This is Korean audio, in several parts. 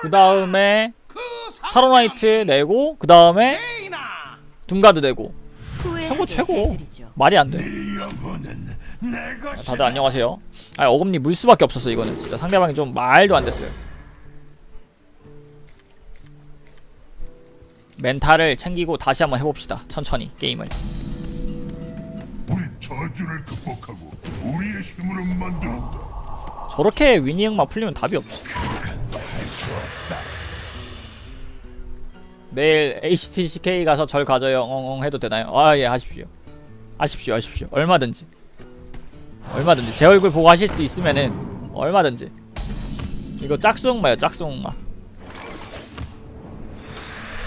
그 다음에 사로나이트 내고 그 다음에 둠가드 내고. 최고 최고. 말이 안돼. 다들 안녕하세요. 아 어금니 물 수밖에 없었어 이거는. 진짜 상대방이 좀 말도 안 됐어요. 멘탈을 챙기고 다시 한번 해봅시다. 천천히 게임을. 저주를 극복하고 우리의 힘으로 만들었다. 저렇게 위니응만 풀리면 답이 없지 내일 HTCK 가서 절 가져요. 엉엉 해도 되나요? 아 예 하십시오. 하십시오 하십시오. 얼마든지. 얼마든지. 제 얼굴 보고 하실 수 있으면은 얼마든지. 이거 짝수응마요 짝수응마.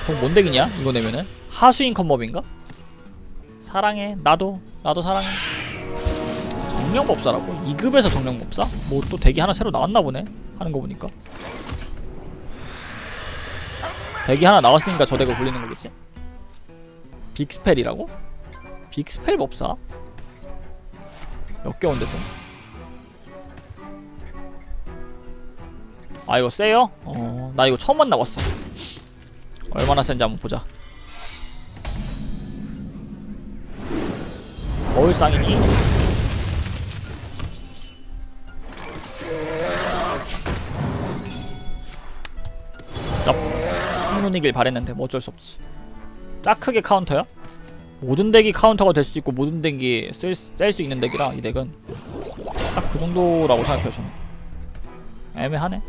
저 뭔데기냐 이거 내면은? 하수인 컨법인가? 사랑해. 나도 나도 사랑해. 정령법사라고? 2급에서 정령법사? 뭐또 대기 하나 새로 나왔나 보네? 하는 거 보니까 대기 하나 나왔으니까 저 덱을 굴리는 거겠지? 빅스펠이라고? 빅스펠 법사? 역겨운데 좀. 아 이거 세요? 어, 나 이거 처음 만나봤어. 얼마나 센지 한번 보자. 거울 쌍이니? 홈런이길 바랬는데 뭐 어쩔 수 없지. 짝 크게 카운터야? 모든 덱이 카운터가 될 수 있고 모든 덱이 쓸수 있는 덱이라 이 덱은 딱 그 정도라고 생각해요 저는 애매하네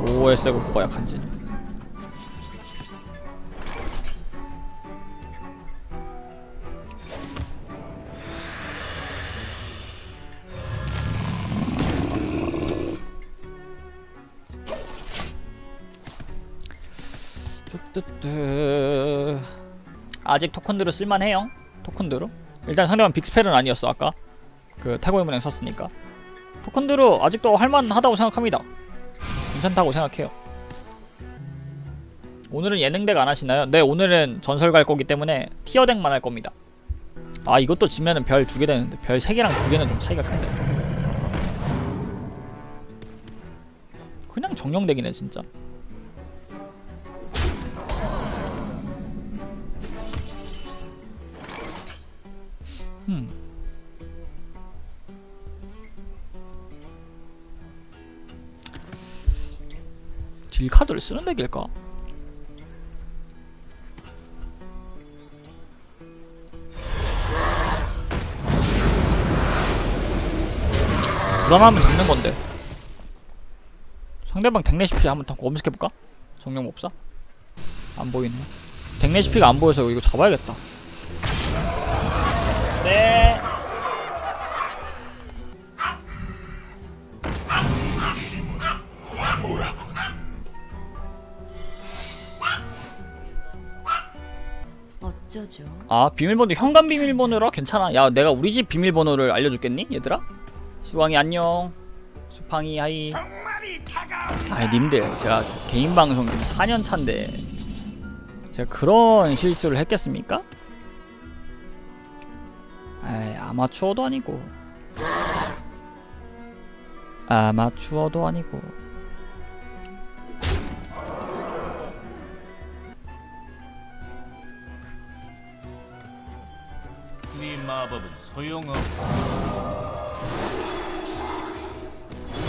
뭐에 세고 뭐가 약한지 뜨뜨뜨 아직 토큰드로 쓸만해요 토큰드로 일단 상대방 빅스펠은 아니었어 아까 그 태고의 문행 썼으니까 토큰드로 아직도 할만하다고 생각합니다 괜찮다고 생각해요 오늘은 예능덱 안 하시나요? 네 오늘은 전설 갈 거기 때문에 티어덱만 할 겁니다 아 이것도 지면은 별 두 개 되는데 별 세 개랑 두 개는 좀 차이가 큰데 그냥 정령덱이네 진짜 음. 딜카드를 쓰는 덱일까? 불안하면 잡는 건데 상대방 덱레시피 한번 더 검색해볼까? 정령법사? 안 보이네 덱레시피가 안 보여서 이거 잡아야겠다 네. 어쩌죠? 아 비밀번호 현관 비밀번호라 괜찮아 야 내가 우리 집 비밀번호를 알려줬겠니 얘들아? 수광이 안녕 수팡이 하이 아 님들 제가 개인 방송 지금 4년 차인데 제가 그런 실수를 했겠습니까? 아마추어도 아니고 아마추어도 아니고 네 마법은 소용없다.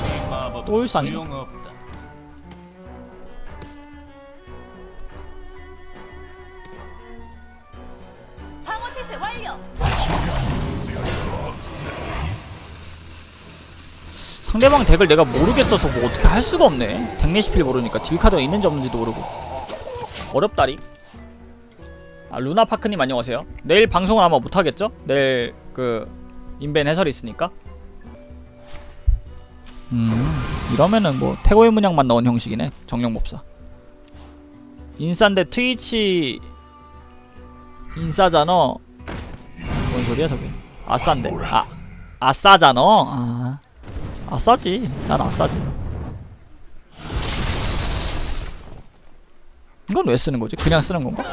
네 마법은 똘상이네. 소용없다. 방어 태세 완료. 상대방 덱을 내가 모르겠어서 뭐 어떻게 할 수가 없네. 덱 레시피를 모르니까 딜카드가 있는지 없는지도 모르고. 어렵다리. 아 루나파크님 안녕하세요. 내일 방송을 아마 못하겠죠? 내일 그 인벤 해설이 있으니까. 음 이러면은 뭐 태고의 문양만 넣은 형식이네 정령법사. 인싸인데 트위치 인싸잖아. 뭔 소리야 저게? 아싼데. 아 아싸잖아. 아 아 싸지 난 아싸지 이건 왜 쓰는 거지? 그냥 쓰는 건가?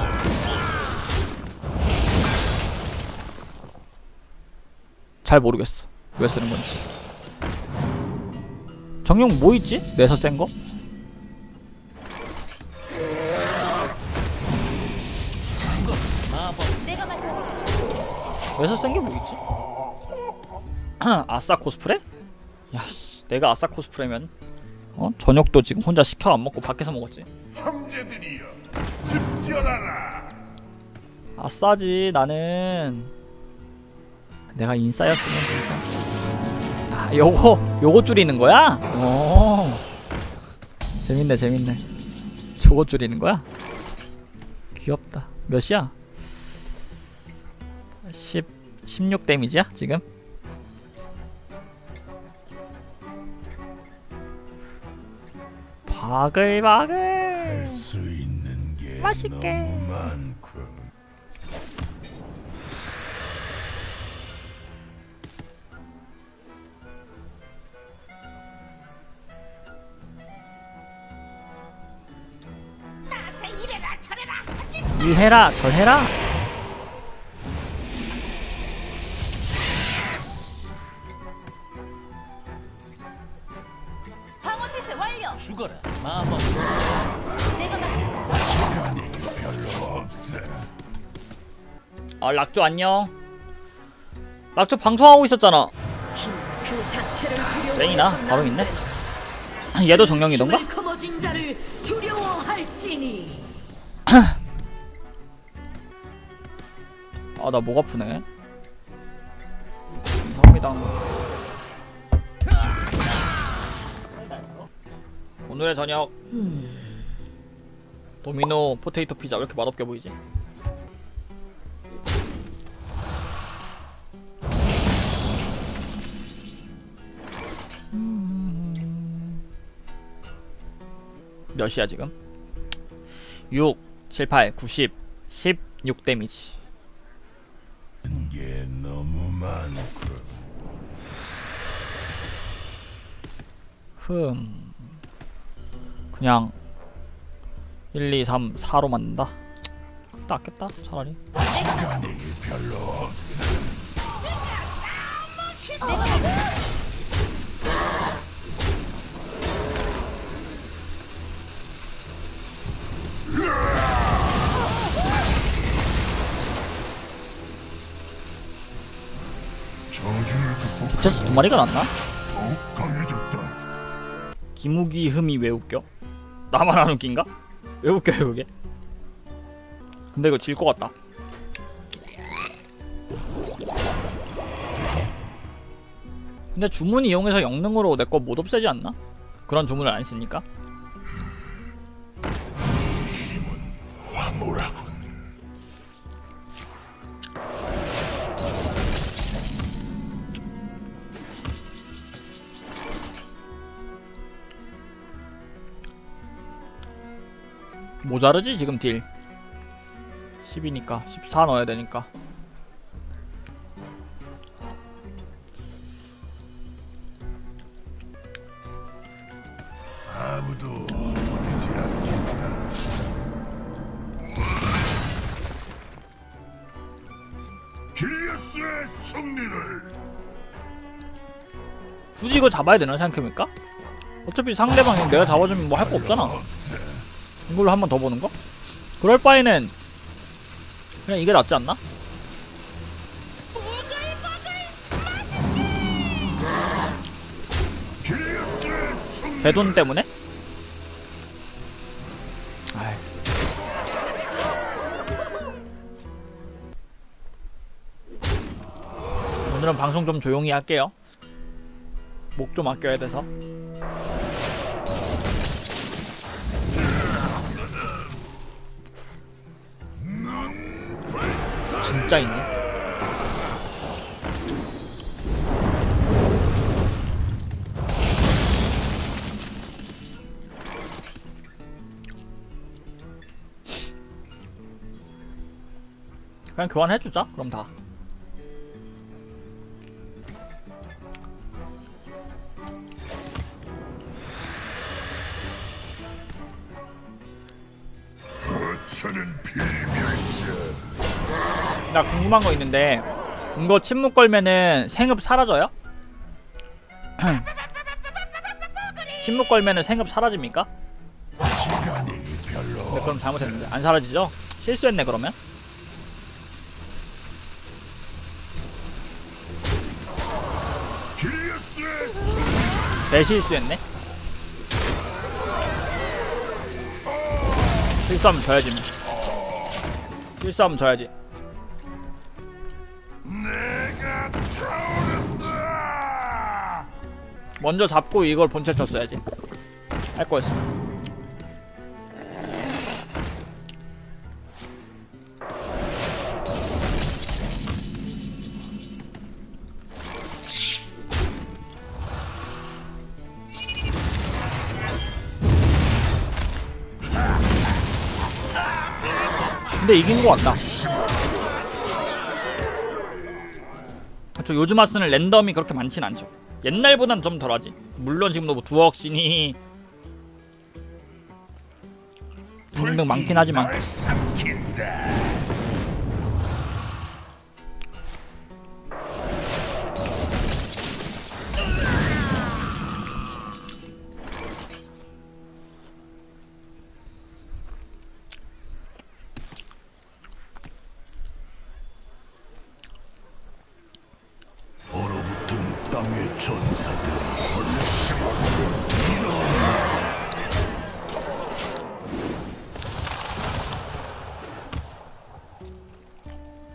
잘 모르겠어 왜 쓰는 건지 정용 뭐 있지? 내서 센 거? 내서 센 게 뭐 있지? 아싸 코스프레? 내가 아싸 코스프레면 어? 저녁도 지금 혼자 시켜 안 먹고 밖에서 먹었지 형제들이여 집결하라 아싸지 나는 내가 인싸였으면 진짜 아 요거 요거 줄이는 거야? 오 재밌네 재밌네 저거 줄이는 거야? 귀엽다 몇이야? 10 16 데미지야 지금? 바글바글 수 있는 게 맛있게. 너무 많고. 일해라 절해라 죽어라 마법 내가 맞지. 별로 없어 아 락조 안녕 락조 방송하고 있었잖아 그. 쟁이나 바로 있네 얘도 정령이던가? 거머진 자를 두려워할지니. 아나목 아프네 감사합니다 오늘의 저녁. 도미노 포테이토 피자 왜 이렇게 맛없게 보이지? 몇 시야 지금? 6, 7, 8, 9, 10, 16 데미지. 게 너무 많고. 흠 그냥 1, 2, 3, 4로 만든다 낫겠다 차라리 미쳤어 두 마리가 났나? 기무기 흠이 왜 웃겨? 나만 안 웃긴가? 왜 웃겨요 그게? 근데 이거 질 것 같다 근데 주문 이용해서 영능으로 내 거 못 없애지 않나? 그런 주문을 안 쓰니까 모자르지 지금 딜? 10이니까. 14 넣어야 되니까. 아무도 보내지 않겠다. 길리어스의 승리를. 굳이 이거 잡아야 되나 생각해보니까? 어차피 상대방이 내가 잡아주면 뭐 할 거 없잖아 이걸로 한 번 더 보는 거? 그럴 바에는 그냥 이게 낫지 않나? 대돈 때문에? 아이. 오늘은 방송 좀 조용히 할게요. 목 좀 아껴야 돼서. 진짜 있네. 그냥 교환해주자. 그럼 다. 나 궁금한 거 있는데 이거 침묵 걸면은 생업 사라져요? 침묵 걸면은 생업 사라집니까? 네, 그럼 잘못했는데 안 사라지죠? 실수했네 그러면? 내 실수했네? 실수하면 져야지 뭐. 실수하면 져야지 먼저 잡고 이걸 본체 쳤어야지. 할 거였어. 근데 이긴 거 같다. 저 요즘 아스는 랜덤이 그렇게 많진 않죠 옛날보단 좀 덜하지. 물론 지금도 뭐 두억 신이 등등 많긴 하지만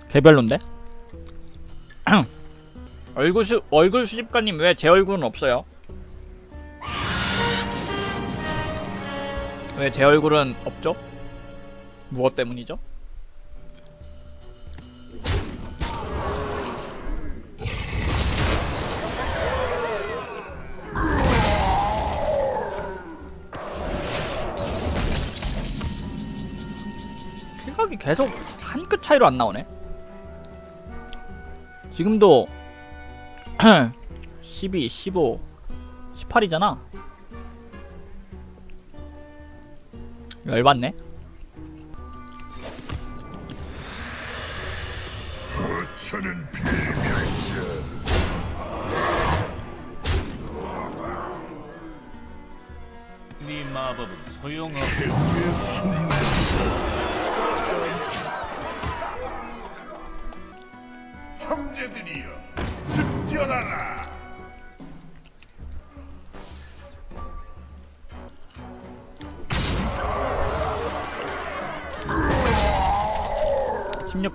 개별론데? 얼굴 수 얼굴 수집가님 왜 제 얼굴은 없어요? 왜 제 얼굴은 없죠? 무엇 때문이죠? 계속 한 끗 차이로 안 나오네. 지금도 12, 15, 18이잖아. 열받네.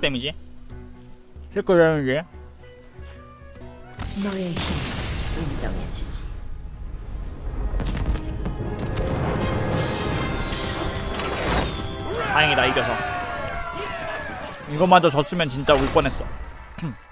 데미지. 실거 데미지. 너의 힘 인정해주지. 다행이다 이겨서. 이것마저 졌으면 진짜 울 뻔했어.